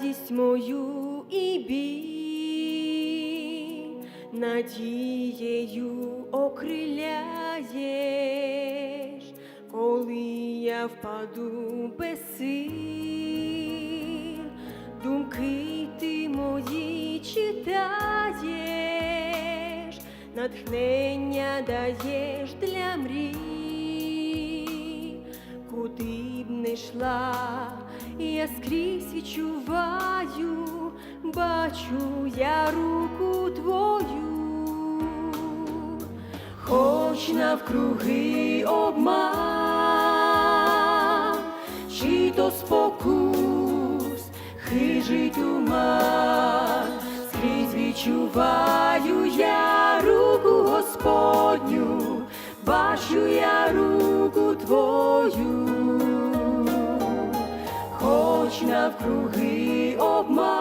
радість мою і біль, надією окриляєш, коли я впаду без сил, думки ти мої читаєш, натхнення даєш для мрій, куди б не йшла, я скрізь відчуваю, бачу я руку твою, хоч навкруги обман, чи то спокус, хижий туман, скрізь відчуваю я руку Господню, бачу я руку твою, хоч навкруги обман,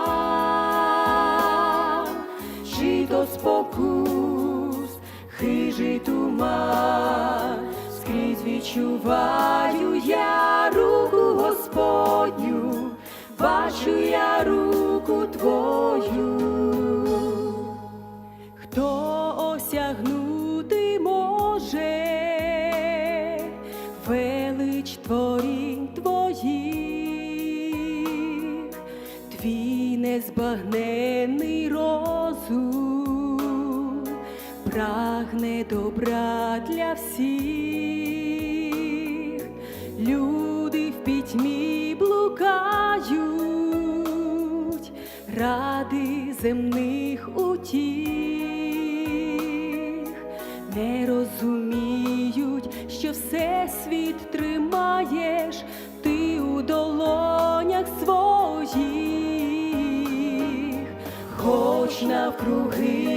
то спокус, хижий туман, скрізь відчуваю я руку Господню, бачу я руку твою. Хто осягнути може? Велич творінь твоїх, твій незбагненний розум прагне добра для всіх, люди в пітьмі блукають ради земних утіх, не розуміють, що все світ тримаєш ти у долонях своїх, хоч навкруги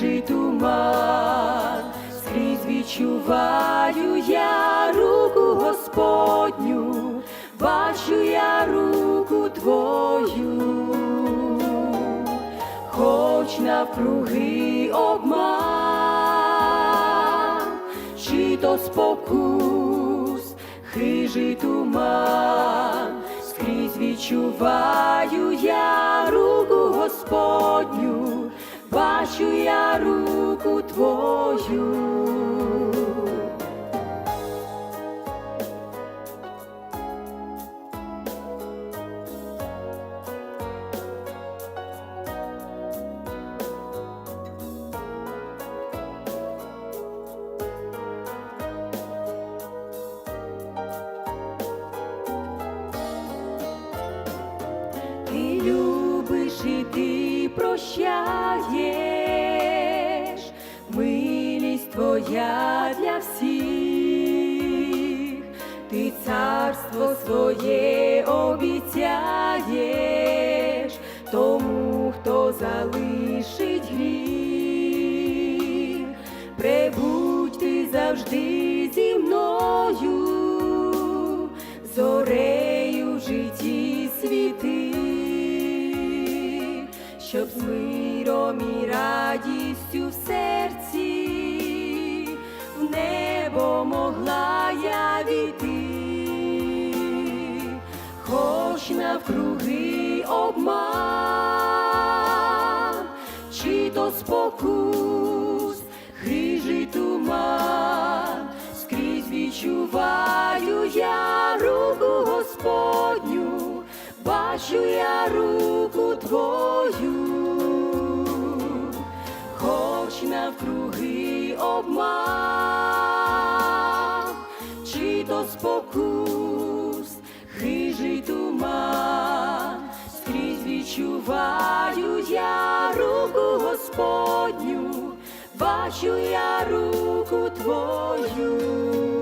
хижий туман, скрізь відчуваю я руку Господню, бачу я руку твою, хоч навкруги обман, чи то спокус, хижий туман, скрізь відчуваю я руку Господню, бачу я руку твою. Ти любиш і ти прощаєш, твоя для всіх, ти царство своє обіцяєш, тому хто залишить гріх, прибудь ти завжди зі мною, зорею в житті світи, щоб з миром і радістю в серці небо могла я війти, хоч навкруги обман, чи то спокус, хижий туман, скрізь відчуваю я руку Господню, бачу я руку твою, хоч навкруги обман, то спокус, хижий туман, скрізь відчуваю я руку Господню, бачу я руку твою.